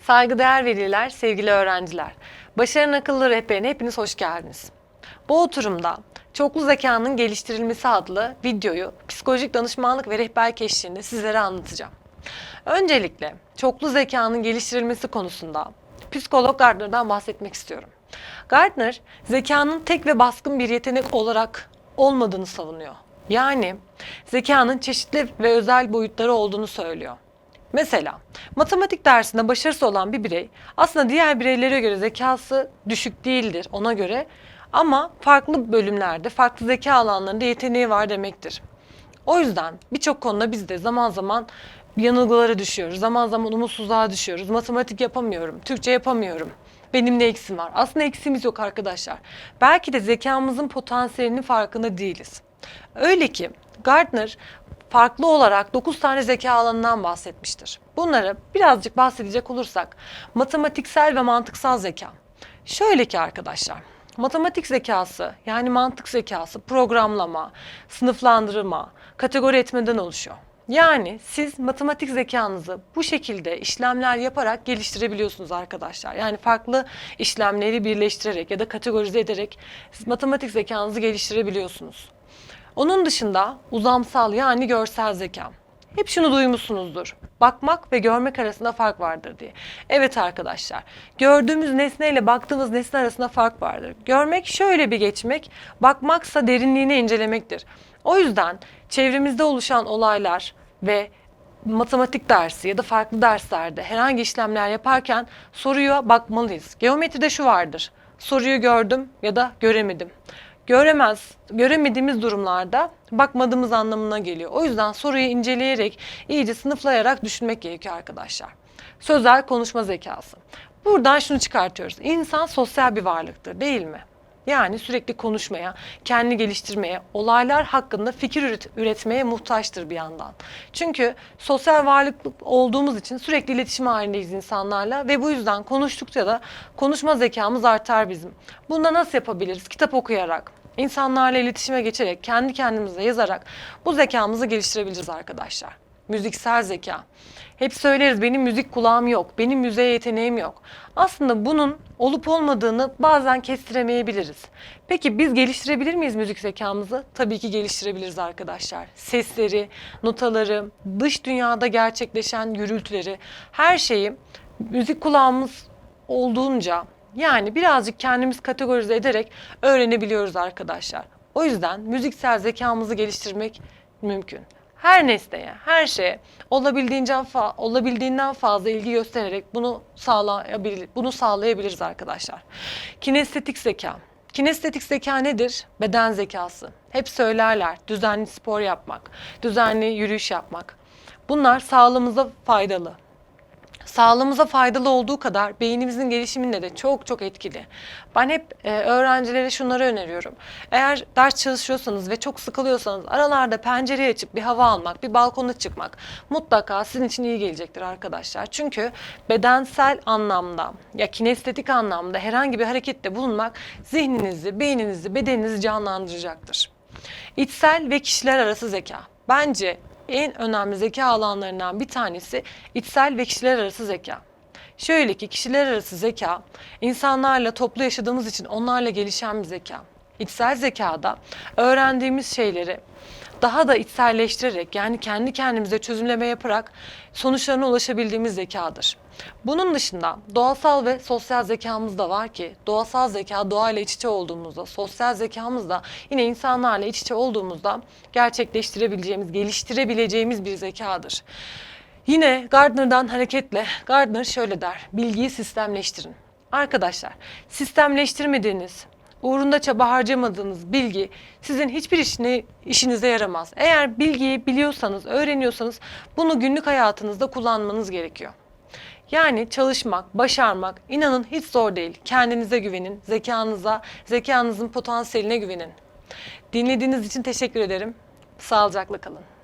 Saygıdeğer veliler, sevgili öğrenciler. Başarın Akıllı Rehberine hepiniz hoş geldiniz. Bu oturumda çoklu zekanın geliştirilmesi adlı videoyu psikolojik danışmanlık ve rehberlik eşliğinde sizlere anlatacağım. Öncelikle çoklu zekanın geliştirilmesi konusunda psikolog Gardner'dan bahsetmek istiyorum. Gardner, zekanın tek ve baskın bir yetenek olarak olmadığını savunuyor. Yani zekanın çeşitli ve özel boyutları olduğunu söylüyor. Mesela matematik dersinde başarısı olan bir birey aslında diğer bireylere göre zekası düşük değildir ona göre ama farklı bölümlerde, farklı zeka alanlarında yeteneği var demektir. O yüzden birçok konuda biz de zaman zaman yanılgılara düşüyoruz. Zaman zaman umutsuzluğa düşüyoruz. Matematik yapamıyorum, Türkçe yapamıyorum. Benim ne eksim var? Aslında eksimiz yok arkadaşlar. Belki de zekamızın potansiyelinin farkında değiliz. Öyle ki Gardner farklı olarak 9 tane zeka alanından bahsetmiştir. Bunları birazcık bahsedecek olursak matematiksel ve mantıksal zeka. Şöyle ki arkadaşlar, matematik zekası yani mantık zekası, programlama, sınıflandırma, kategori etmeden oluşuyor. Yani siz matematik zekanızı bu şekilde işlemler yaparak geliştirebiliyorsunuz arkadaşlar. Yani farklı işlemleri birleştirerek ya da kategorize ederek matematik zekanızı geliştirebiliyorsunuz. Onun dışında uzamsal yani görsel zeka. Hep şunu duymuşsunuzdur. Bakmak ve görmek arasında fark vardır diye. Evet arkadaşlar. Gördüğümüz nesneyle baktığımız nesne arasında fark vardır. Görmek şöyle bir geçmek, bakmaksa derinliğine incelemektir. O yüzden çevremizde oluşan olaylar ve matematik dersi ya da farklı derslerde herhangi işlemler yaparken soruya bakmalıyız. Geometride şu vardır. Soruyu gördüm ya da göremedim göremez, göremediğimiz durumlarda bakmadığımız anlamına geliyor. O yüzden soruyu inceleyerek, iyice sınıflayarak düşünmek gerekiyor arkadaşlar. Sözel konuşma zekası. Buradan şunu çıkartıyoruz. İnsan sosyal bir varlıktır değil mi? Yani sürekli konuşmaya, kendini geliştirmeye, olaylar hakkında fikir üret- üretmeye muhtaçtır bir yandan. Çünkü sosyal varlık olduğumuz için sürekli iletişim halindeyiz insanlarla ve bu yüzden konuştukça da konuşma zekamız artar bizim. Bunda nasıl yapabiliriz? Kitap okuyarak, insanlarla iletişime geçerek, kendi kendimize yazarak bu zekamızı geliştirebiliriz arkadaşlar. Müziksel zeka. Hep söyleriz benim müzik kulağım yok, benim müziğe yeteneğim yok. Aslında bunun olup olmadığını bazen kestiremeyebiliriz. Peki biz geliştirebilir miyiz müzik zekamızı? Tabii ki geliştirebiliriz arkadaşlar. Sesleri, notaları, dış dünyada gerçekleşen gürültüleri, her şeyi müzik kulağımız olduğunca yani birazcık kendimiz kategorize ederek öğrenebiliyoruz arkadaşlar. O yüzden müziksel zekamızı geliştirmek mümkün. Her nesneye, her şeye olabildiğince fa- olabildiğinden fazla ilgi göstererek bunu sağlayabilir, bunu sağlayabiliriz arkadaşlar. Kinestetik zeka. Kinestetik zeka nedir? Beden zekası. Hep söylerler düzenli spor yapmak, düzenli yürüyüş yapmak. Bunlar sağlığımıza faydalı sağlığımıza faydalı olduğu kadar beynimizin gelişiminde de çok çok etkili. Ben hep e, öğrencilere şunları öneriyorum. Eğer ders çalışıyorsanız ve çok sıkılıyorsanız aralarda pencereyi açıp bir hava almak, bir balkona çıkmak mutlaka sizin için iyi gelecektir arkadaşlar. Çünkü bedensel anlamda ya kinestetik anlamda herhangi bir harekette bulunmak zihninizi, beyninizi, bedeninizi canlandıracaktır. İçsel ve kişiler arası zeka. Bence en önemli zeka alanlarından bir tanesi içsel ve kişiler arası zeka. Şöyle ki kişiler arası zeka insanlarla toplu yaşadığımız için onlarla gelişen bir zeka. İçsel zekada öğrendiğimiz şeyleri daha da içselleştirerek yani kendi kendimize çözümleme yaparak sonuçlarına ulaşabildiğimiz zekadır. Bunun dışında doğasal ve sosyal zekamız da var ki doğasal zeka doğayla iç içe olduğumuzda, sosyal zekamız da yine insanlarla iç içe olduğumuzda gerçekleştirebileceğimiz, geliştirebileceğimiz bir zekadır. Yine Gardner'dan hareketle Gardner şöyle der, bilgiyi sistemleştirin. Arkadaşlar, sistemleştirmediğiniz, uğrunda çaba harcamadığınız bilgi sizin hiçbir işine, işinize yaramaz. Eğer bilgiyi biliyorsanız, öğreniyorsanız bunu günlük hayatınızda kullanmanız gerekiyor. Yani çalışmak, başarmak inanın hiç zor değil. Kendinize güvenin, zekanıza, zekanızın potansiyeline güvenin. Dinlediğiniz için teşekkür ederim. Sağlıcakla kalın.